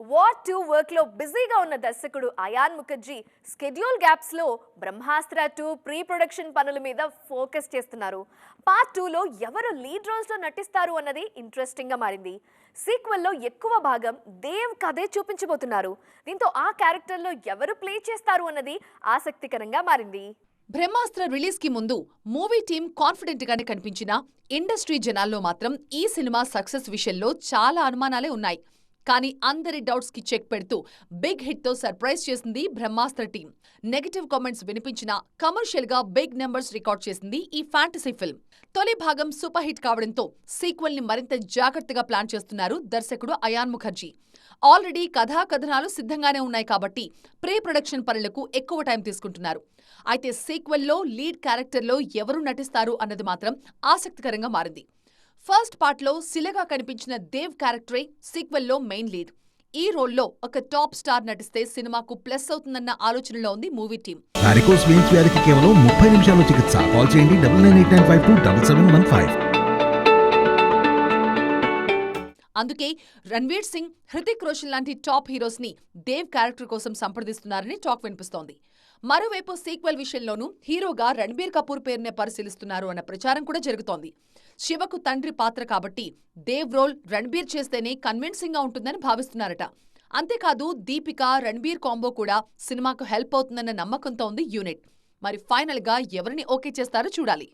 War two వర్క్లో బిజీగా ఉన్న దర్శకుడు అయాన్ ముఖర్జీ స్కెడ్యూల్ గ్యాప్స్లో బ్రహ్మాస్త్ర టూ ప్రీ ప్రొడక్షన్ పనుల మీద ఫోకస్ చేస్తున్నారు. పార్ట్ టూలో ఎవరు లీడ్ రోల్స్లో నటిస్తారు అన్నది ఇంట్రెస్టింగ్గా మారింది. సీక్వెల్లో ఎక్కువ భాగం దేవ్ కథే చూపించబోతున్నారు. దీంతో ఆ క్యారెక్టర్లో ఎవరు ప్లే చేస్తారు అన్నది ఆసక్తికరంగా మారింది. బ్రహ్మాస్త్ర రిలీజ్కి ముందు మూవీ టీం కాన్ఫిడెంట్ గానే కనిపించినా ఇండస్ట్రీ జనాల్లో మాత్రం ఈ సినిమా సక్సెస్ విషయంలో చాలా అనుమానాలే ఉన్నాయి. కానీ అందరి డౌట్స్కి చెక్ పెడుతూ బిగ్ హిట్తో సర్ప్రైజ్ చేసింది బ్రహ్మాస్త్ర టీం. నెగటివ్ కామెంట్స్ వినిపించిన కమర్షియల్గా బిగ్ నెంబర్స్ రికార్డ్ చేసింది ఈ ఫ్యాంటసీ ఫిల్మ్. తొలి భాగం సూపర్ హిట్ కావడంతో సీక్వెల్ని మరింత జాగ్రత్తగా ప్లాన్ చేస్తున్నారు దర్శకుడు అయాన్ ముఖర్జీ. ఆల్రెడీ కథా కథనాలు సిద్ధంగానే ఉన్నాయి కాబట్టి ప్రీ ప్రొడక్షన్ పనులకు ఎక్కువ టైం తీసుకుంటున్నారు. అయితే సీక్వెల్లో లీడ్ క్యారెక్టర్లో ఎవరు నటిస్తారు అన్నది మాత్రం ఆసక్తికరంగా మారింది. ఫస్ట్ పార్ట్లో సిలగా కనిపించిన దేవ్ క్యారెక్టరే సీక్వెల్లో మెయిన్ లీడ్. ఈ రోల్లో ఒక టాప్ స్టార్ నటిస్తే సినిమాకు ప్లస్ అవుతుందన్న ఆలోచనలో ఉంది మూవీ టీం. వారికోస్ కేవలం ముప్పై నిమిషాల్లో చికిత్స. కాల్ చేయండి అందుకే రణ్వీర్ సింగ్ హృతిక్ రోషన్ లాంటి టాప్ హీరోస్ని దేవ్ క్యారెక్టర్ కోసం సంప్రదిస్తున్నారని టాక్ వినిపిస్తోంది. మరోవైపు సీక్వెల్ విషయంలోనూ హీరోగా రణ్బీర్ కపూర్ పేరునే పరిశీలిస్తున్నారు అన్న ప్రచారం కూడా జరుగుతోంది. శివకు తండ్రి పాత్ర కాబట్టి దేవ్ రోల్ రణ్బీర్ చేస్తేనే కన్విన్సింగ్గా ఉంటుందని భావిస్తున్నారట. అంతేకాదు దీపిక రణ్బీర్ కాంబో కూడా సినిమాకు హెల్ప్ అవుతుందన్న నమ్మకంతో ఉంది యూనిట్. మరి ఫైనల్గా ఎవరిని ఓకే చేస్తారో చూడాలి.